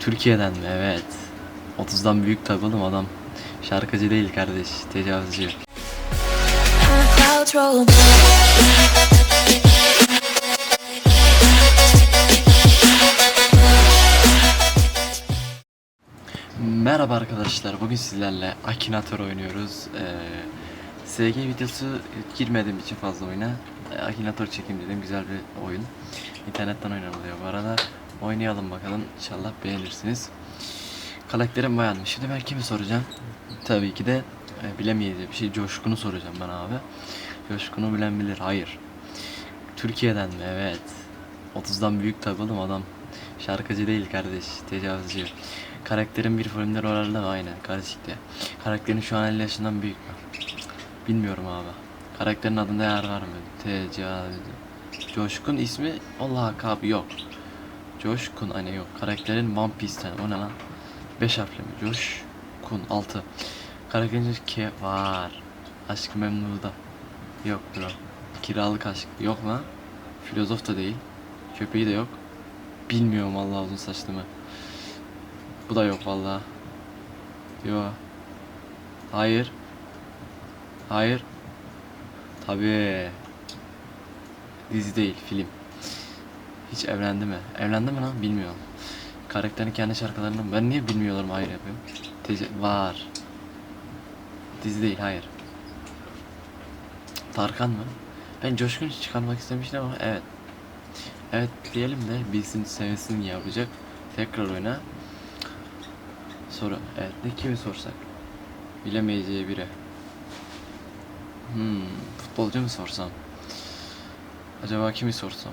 Türkiye'den mi? Evet. 30'dan büyük tabi oğlum adam. Şarkıcı değil kardeş. Tecavüzcü. Merhaba arkadaşlar. Bugün sizlerle Akinator oynuyoruz. Ee, SG videosu girmediğim için fazla oyuna. Ee, Akinator çekeyim dedim. Güzel bir oyun. İnternetten oynanılıyor bu arada. Oynayalım bakalım. İnşallah beğenirsiniz. Karakterim bayanmış. Şimdi ben kimi soracağım? Tabii ki de e, bilemeyeceğim bir şey. Coşkun'u soracağım ben abi. Coşkun'u bilen bilir. Hayır. Türkiye'den mi? Evet. 30'dan büyük tabi oğlum adam. Şarkıcı değil kardeş. Tecavüzcü. Karakterin bir filmde rol aldı mı? Aynen. Karışıktı. Karakterin şu an 50 yaşından büyük mü? Bilmiyorum abi. Karakterin adında yer var mı? Tecavüzcü. Coşkun ismi Allah lakabı yok. Coşkun hani yok. Karakterin One Piece'ten. O ne lan? 5 harfli mi? Coşkun 6. Karakterin K var. Aşk Memnu'da. Yok bro. Kiralık aşk. Yok lan. Filozof da değil. Köpeği de yok. Bilmiyorum Allah uzun saçlı mı. Bu da yok vallahi. Yo. Hayır. Hayır. Tabii. Dizi değil, film. Hiç evlendi mi? Evlendi mi lan? Bilmiyorum. Karakterin kendi şarkılarını ben niye bilmiyorum hayır yapıyorum. Tece- var. Dizi değil, hayır. Tarkan mı? Ben Coşkun çıkarmak istemiştim ama evet. Evet diyelim de bilsin sevsin yapacak. Tekrar oyna. Soru. Evet ne kimi sorsak? Bilemeyeceği biri. Hmm, futbolcu mu sorsam? Acaba kimi sorsam?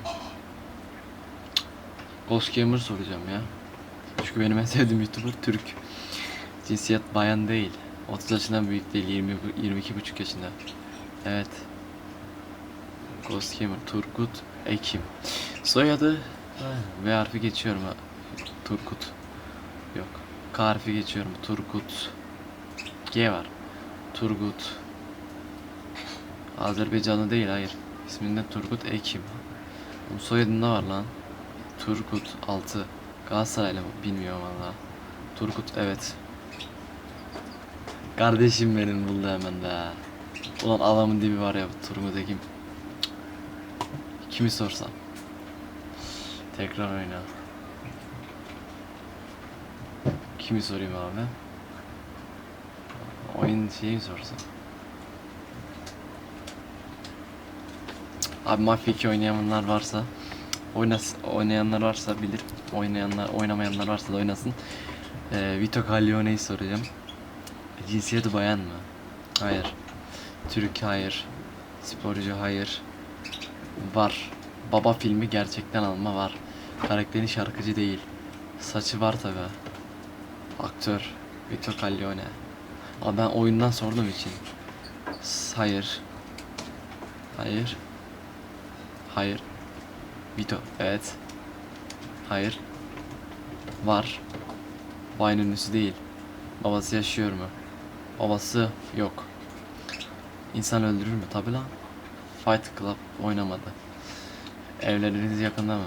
Ghost Gamer soracağım ya. Çünkü benim en sevdiğim YouTuber Türk. Cinsiyet bayan değil. 30 yaşından büyük değil. 20 22 buçuk yaşında. Evet. Ghost Gamer Turgut Ekim. Soyadı V harfi geçiyorum ha. Turgut. Yok. K harfi geçiyorum. Turgut. G var. Turgut. Azerbaycanlı değil hayır. İsminde Turgut Ekim. Onun soyadında var lan. Turgut 6. Galatasaraylı mı? Bilmiyorum valla. Turgut evet. Kardeşim benim buldu hemen de. Ulan adamın dibi var ya Turgut Ekim. Kimi sorsam? Tekrar oyna. Kimi sorayım abi? Oyun şeyi mi sorsam? Abi Mafya 2 oynayanlar varsa oynas oynayanlar varsa bilir. Oynayanlar oynamayanlar varsa da oynasın. Ee, Vito Corleone'yi soracağım. Cinsiyeti bayan mı? Hayır. Türk hayır. Sporcu hayır. Var. Baba filmi gerçekten alma var. Karakteri şarkıcı değil. Saçı var tabi. Aktör. Vito Corleone. Ama ben oyundan sorduğum için. Hayır. Hayır. Hayır. Vito. Evet. Hayır. Var. Vine ünlüsü değil. Babası yaşıyor mu? Babası yok. İnsan öldürür mü? Tabi lan. Fight Club oynamadı. Evleriniz yakında mı?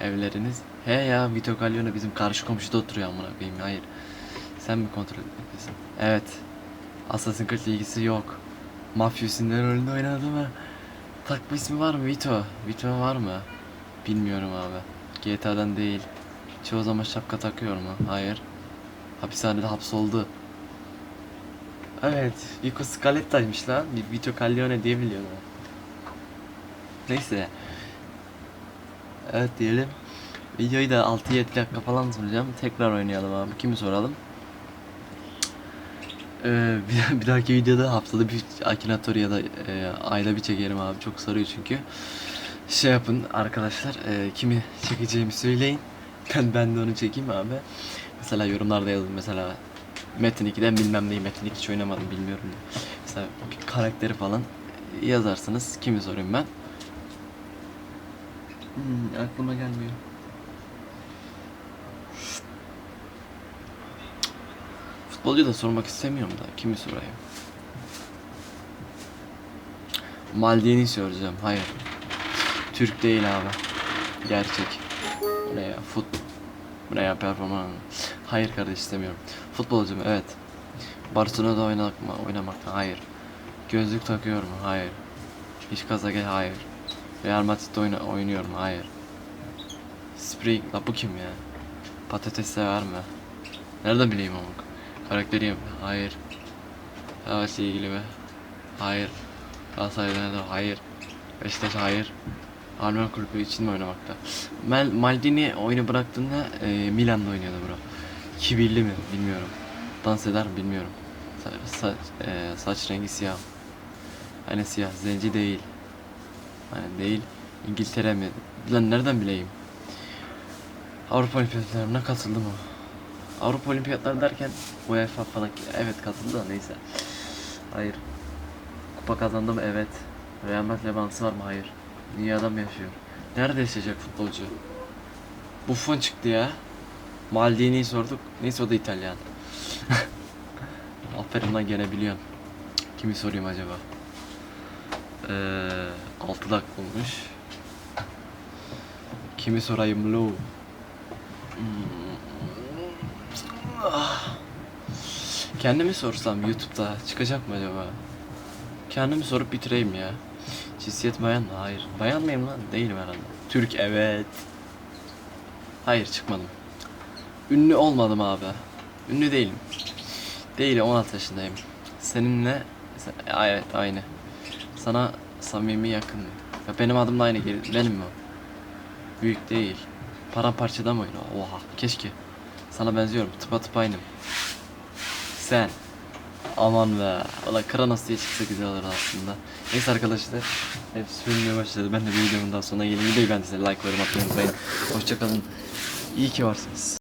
Evleriniz? He ya Vito Corleone bizim karşı komşuda oturuyor amına koyayım. Hayır. Sen mi kontrol ediyorsun? Evet. Assassin's Creed ilgisi yok. Mafyosinin rolünde oynadı mı? Takma ismi var mı Vito? Vito var mı? Bilmiyorum abi. GTA'dan değil. Çoğu zaman şapka takıyor mu? Hayır. Hapishanede hapsoldu. Evet, Vico Scaletta'ymış lan. Vi- Vito Corleone diye biliyorum. Neyse. Evet diyelim. Videoyu da 6-7 dakika falan sunacağım. Tekrar oynayalım abi. Kimi soralım? Ee, bir, bir dahaki videoda haftada bir Akinator ya da e, ayda bir çekerim abi. Çok sarıyor çünkü. Şey yapın arkadaşlar. e, kimi çekeceğimi söyleyin. Ben, ben de onu çekeyim abi. Mesela yorumlarda yazın. Mesela Metin 2'den bilmem neyi. Metin 2 hiç oynamadım bilmiyorum. Mesela bir karakteri falan yazarsınız. Kimi sorayım ben? Hmm, aklıma gelmiyor. Futbolcu da sormak istemiyorum da kimi sorayım? Maldini soracağım. Hayır. Türk değil abi. Gerçek. Ne ya? Fut ne ya performans? Hayır kardeş istemiyorum. Futbolcu mu? Evet. Barcelona'da oynamak mı? Oynamak mı? Hayır. Gözlük takıyor mu? Hayır. Hiç kaza gel? Hayır. Real Madrid'de oyna oynuyorum. Hayır. Spring, la bu kim ya? Patates sever mi? Nereden bileyim ama? Karakteriyim. Hayır. Savaşla ilgili mi? Hayır. Galatasaray'da da hayır. Beşiktaş hayır. Alman kulübü için mi oynamakta? Mal Maldini oyunu bıraktığında e, Milan'da oynuyordu bro. Kibirli mi? Bilmiyorum. Dans eder mi? Bilmiyorum. Sa- sa- e, saç rengi siyah. Hani siyah. Zenci değil. Hani değil. İngiltere mi? Lan nereden bileyim? Avrupa Olimpiyatlarına katıldı mı? Avrupa Olimpiyatları derken UEFA falan evet katıldı da neyse. Hayır. Kupa kazandı mı? Evet. Real Madrid'le bağlantısı var mı? Hayır. Dünyada mı yaşıyor? Nerede yaşayacak futbolcu? Buffon çıktı ya. Maldini'yi sorduk. Neyse o da İtalyan. Aferin lan gene biliyorsun. Kimi sorayım acaba? Ee, 6 dakika olmuş. Kimi sorayım lo? Ah. Kendimi sorsam YouTube'da çıkacak mı acaba? Kendimi sorup bitireyim ya. Cinsiyet bayan mı? Hayır. Bayan mıyım lan? Değilim herhalde. Türk evet. Hayır çıkmadım. Ünlü olmadım abi. Ünlü değilim. Değilim 16 yaşındayım. Seninle evet aynı. Sana samimi yakın. Ya benim adım da aynı gelir. Benim mi? Büyük değil. Paramparçada mı oynuyor? Oha keşke. Sana benziyorum. Tıpa tıpa aynım. Sen. Aman be. Valla Kranos diye çıksa güzel olur aslında. Neyse arkadaşlar. Hepsi sürünmeye başladı. Ben de bir videomun daha sonuna geleyim. Videoyu beğendiyseniz like yorum atmayı unutmayın. Hoşçakalın. İyi ki varsınız.